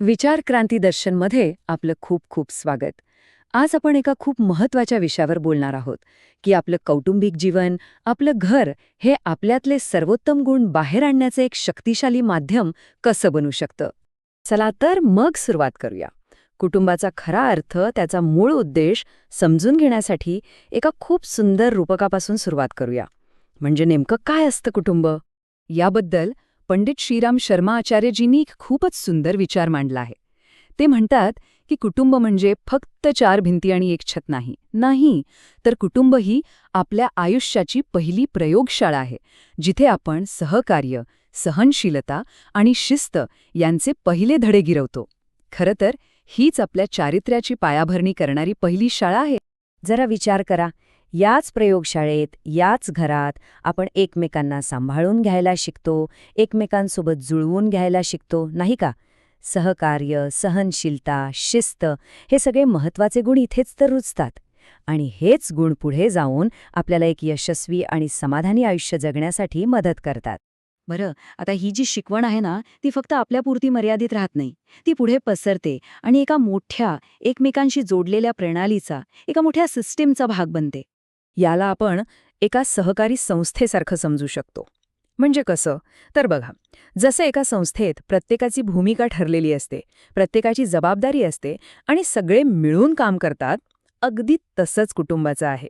विचार क्रांती दर्शनमध्ये आपलं खूप खूप स्वागत. आज आपण एका खूप महत्त्वाच्या विषयावर बोलणार आहोत की आपलं कौटुंबिक जीवन आपलं घर हे आपल्यातले सर्वोत्तम गुण बाहेर आणण्याचं एक शक्तिशाली माध्यम कसं बनू शकतं? चला तर मग सुरुवात करूया. कुटुंबाचा खरा अर्थ त्याचा मूळ उद्देश समजून घेण्यासाठी एका खूप सुंदर रूपकापासून सुरुवात करूया. म्हणजे नेमकं काय असतं कुटुंब? याबद्दल पंडित श्रीराम शर्मा आचार्यजींनी एक खूपच सुंदर विचार मांडला आहे. ते म्हणतात की कुटुंब म्हणजे फक्त चार भिंती आणि एक छत नाही. नाही तर कुटुंब ही आपल्या आयुष्याची पहिली प्रयोगशाळा आहे जिथे आपण सहकार्य सहनशीलता आणि शिस्त यांचे पहिले धडे गिरवतो. खरं तर हीच आपल्या चारित्र्याची पायाभरणी करणारी पहिली शाळा आहे. जरा विचार करा. याच प्रयोगशाळेत याच घरात आपण एकमेकांना सांभाळून घ्यायला शिकतो एकमेकांसोबत जुळवून घ्यायला शिकतो नाही का? सहकार्य सहनशीलता शिस्त हे सगळे महत्त्वाचे गुण इथेच तर रुजतात. आणि हेच गुण पुढे जाऊन आपल्याला एक यशस्वी आणि समाधानी आयुष्य जगण्यासाठी मदत करतात. बरं आता ही जी शिकवण आहे ना ती फक्त आपल्यापुरती मर्यादित राहत नाही. ती पुढे पसरते आणि एका मोठ्या एकमेकांशी जोडलेल्या प्रणालीचा एका मोठ्या सिस्टीमचा भाग बनते. याला आपण एका सहकारी संस्थेसारखं समजू शकतो. म्हणजे कसं? तर बघा जसं एका संस्थेत प्रत्येकाची भूमिका ठरलेली असते प्रत्येकाची जबाबदारी असते आणि सगळे मिळून काम करतात अगदी तसंच कुटुंबाचं आहे.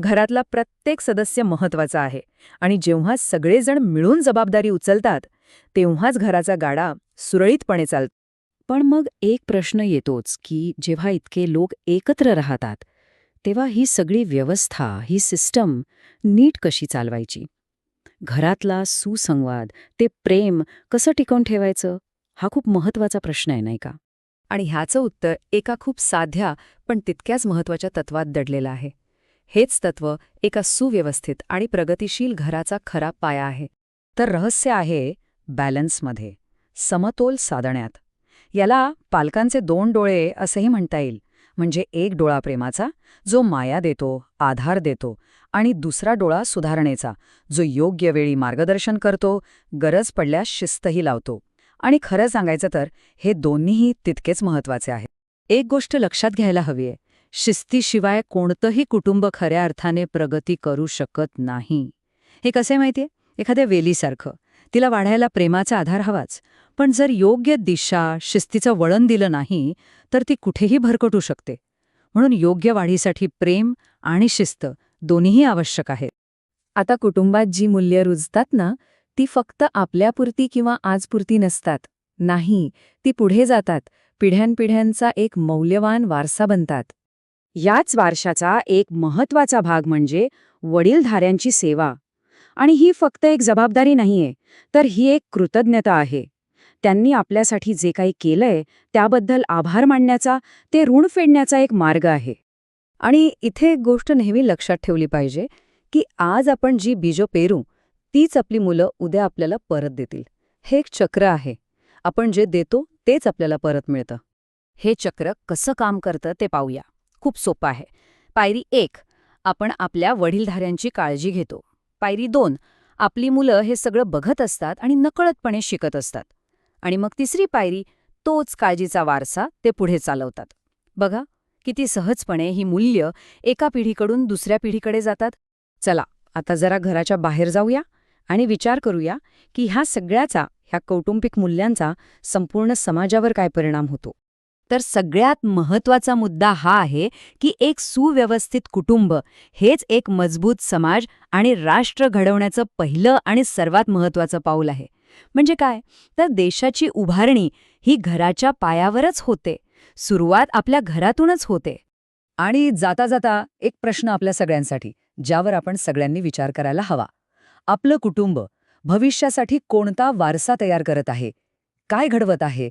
घरातला प्रत्येक सदस्य महत्त्वाचा आहे आणि जेव्हा सगळेजण मिळून जबाबदारी उचलतात तेव्हाच घराचा गाडा सुरळीतपणे चालतो. पण मग एक प्रश्न येतोच की जेव्हा इतके लोक एकत्र राहतात तेव्हा ही सगळी व्यवस्था ही सिस्टम नीट कशी चालवायची? घरातला सुसंवाद ते प्रेम कसं टिकवून ठेवायचं? हा खूप महत्त्वाचा प्रश्न आहे नाही का? आणि ह्याचं उत्तर एका खूप साध्या पण तितक्याच महत्त्वाच्या तत्वात दडलेलं आहे. हेच तत्व एका सुव्यवस्थित आणि प्रगतिशील घराचा खरा पाया आहे. तर रहस्य आहे बॅलन्समध्ये समतोल साधण्यात. याला पालकांचे दोन डोळे असंही म्हणता येईल. म्हणजे एक डोळा प्रेमाचा जो माया देतो आधार देतो आणि दुसरा डोळा सुधारणेचा जो योग्य वेळी मार्गदर्शन करतो गरज पडल्यास शिस्तही लावतो. आणि खरं सांगायचं तर हे दोन्हीही तितकेच महत्त्वाचे आहेत. एक गोष्ट लक्षात घ्यायला हवी आहे शिस्तीशिवाय कोणतंही कुटुंब खऱ्या अर्थाने प्रगती करू शकत नाही. हे कसे माहितीये? एखाद्या वेलीसारखं. तिला वाढायला प्रेमाचा आधार हवाच. पण जर योग्य दिशा शिस्तीचं वळण दिलं नाही तर ती कुठेही भरकटू शकते. म्हणून योग्य वाढीसाठी प्रेम आणि शिस्त दोन्हीही आवश्यक आहेत. आता कुटुंबात जी मूल्य रुजतात ना ती फक्त आपल्यापुरती किंवा आजपुरती नसतात. नाही ती पुढे जातात. पिढ्यानपिढ्यांचा एक मौल्यवान वारसा बनतात. याच वारशाचा एक महत्त्वाचा भाग म्हणजे वडीलधाऱ्यांची सेवा. आणि ही फक्त एक जबाबदारी नाहीये तर ही एक कृतज्ञता आहे. त्यांनी आपल्यासाठी जे काही केलंय त्याबद्दल आभार मानण्याचा ते ऋण फेडण्याचा एक मार्ग आहे. आणि इथे एक गोष्ट नेहमी लक्षात ठेवली पाहिजे की आज आपण जी बीजो पेरू तीच आपली मुलं उद्या आपल्याला परत देतील. हे एक चक्र आहे. आपण जे देतो तेच आपल्याला परत मिळतं. हे चक्र कसं काम करतं ते पाहूया. खूप सोपं आहे. पायरी एक आपण आपल्या वडीलधाऱ्यांची काळजी घेतो. पायरी दोन आपली मुलं हे सगळं बघत असतात आणि नकळतपणे शिकत असतात. आणि मग तिसरी पायरी तोच काळजीचा वारसा ते पुढे चालवतात. बघा किती सहजपणे ही मूल्य एका पिढीकडून दुसऱ्या पिढीकडे जातात. चला आता जरा घराच्या बाहेर जाऊया आणि विचार करूया की ह्या सगळ्याचा ह्या कौटुंबिक मूल्यांचा संपूर्ण समाजावर काय परिणाम होतो. तर सगळ्यात महत्त्वाचा मुद्दा हा आहे की एक सुव्यवस्थित कुटुंब हेच एक मजबूत समाज आणि राष्ट्र घडवण्याचं पहिलं आणि सर्वात महत्त्वाचं पाऊल आहे. म्हणजे काय? तर देशाची उभारणी ही घराच्या पायावरच होते. सुरुवात आपल्या घरातूनच होते. आणि जाता जाता एक प्रश्न आपल्या सगळ्यांसाठी ज्यावर आपण सगळ्यांनी विचार करायला हवा. आपलं कुटुंब भविष्यासाठी कोणता वारसा तयार करत आहे? काय घडवत आहे?